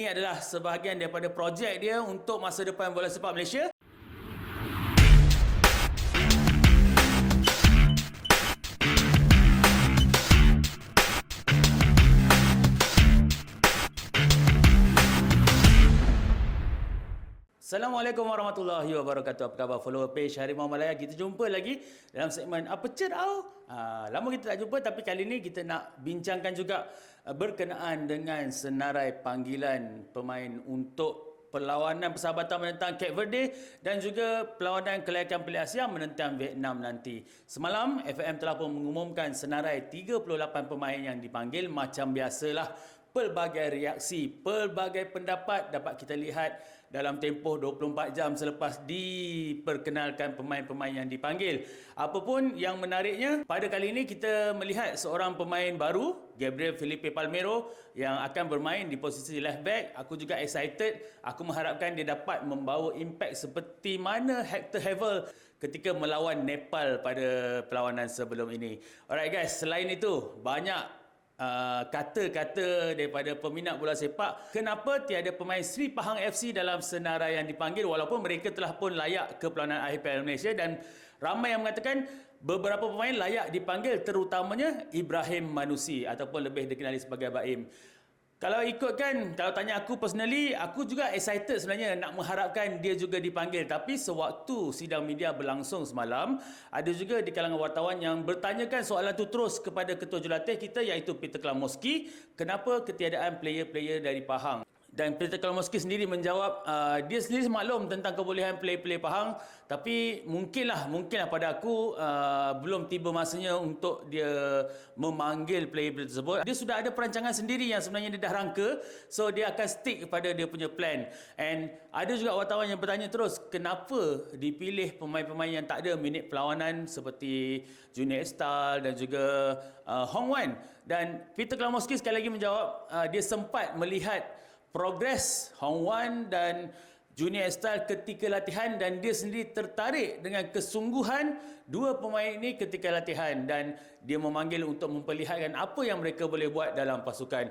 ini adalah sebahagian daripada projek dia untuk masa depan bola sepak Malaysia. Assalamualaikum warahmatullahi wabarakatuh. Apa khabar follower page Harimau Malaya? Kita jumpa lagi dalam segmen Apa Cerau? Ha, lama kita tak jumpa tapi kali ini kita nak bincangkan juga uh, berkenaan dengan senarai panggilan pemain untuk perlawanan persahabatan menentang Cape Verde dan juga perlawanan kelayakan Piala Asia menentang Vietnam nanti. Semalam FAM telah pun mengumumkan senarai 38 pemain yang dipanggil macam biasalah pelbagai reaksi, pelbagai pendapat dapat kita lihat dalam tempoh 24 jam selepas diperkenalkan pemain-pemain yang dipanggil. Apapun yang menariknya, pada kali ini kita melihat seorang pemain baru, Gabriel Felipe Palmero yang akan bermain di posisi left back. Aku juga excited. Aku mengharapkan dia dapat membawa impact seperti mana Hector Havel ketika melawan Nepal pada perlawanan sebelum ini. Alright guys, selain itu, banyak uh, kata-kata daripada peminat bola sepak kenapa tiada pemain Sri Pahang FC dalam senarai yang dipanggil walaupun mereka telah pun layak ke akhir Piala Malaysia dan ramai yang mengatakan beberapa pemain layak dipanggil terutamanya Ibrahim Manusi ataupun lebih dikenali sebagai Baim. Kalau ikutkan, kalau tanya aku personally, aku juga excited sebenarnya nak mengharapkan dia juga dipanggil. Tapi sewaktu sidang media berlangsung semalam, ada juga di kalangan wartawan yang bertanyakan soalan tu terus kepada ketua jurulatih kita iaitu Peter Klamoski, kenapa ketiadaan player-player dari Pahang. Dan Peter Klamoski sendiri menjawab uh, dia sendiri maklum tentang kebolehan player-player Pahang tapi mungkinlah mungkinlah pada aku uh, belum tiba masanya untuk dia memanggil player-player tersebut. Dia sudah ada perancangan sendiri yang sebenarnya dia dah rangka so dia akan stick kepada dia punya plan. And ada juga wartawan yang bertanya terus kenapa dipilih pemain-pemain yang tak ada minit perlawanan seperti Junior Estal dan juga uh, Hong Wan dan Peter Klamoski sekali lagi menjawab uh, dia sempat melihat progres Hong Wan dan Junior Style ketika latihan dan dia sendiri tertarik dengan kesungguhan dua pemain ini ketika latihan dan dia memanggil untuk memperlihatkan apa yang mereka boleh buat dalam pasukan.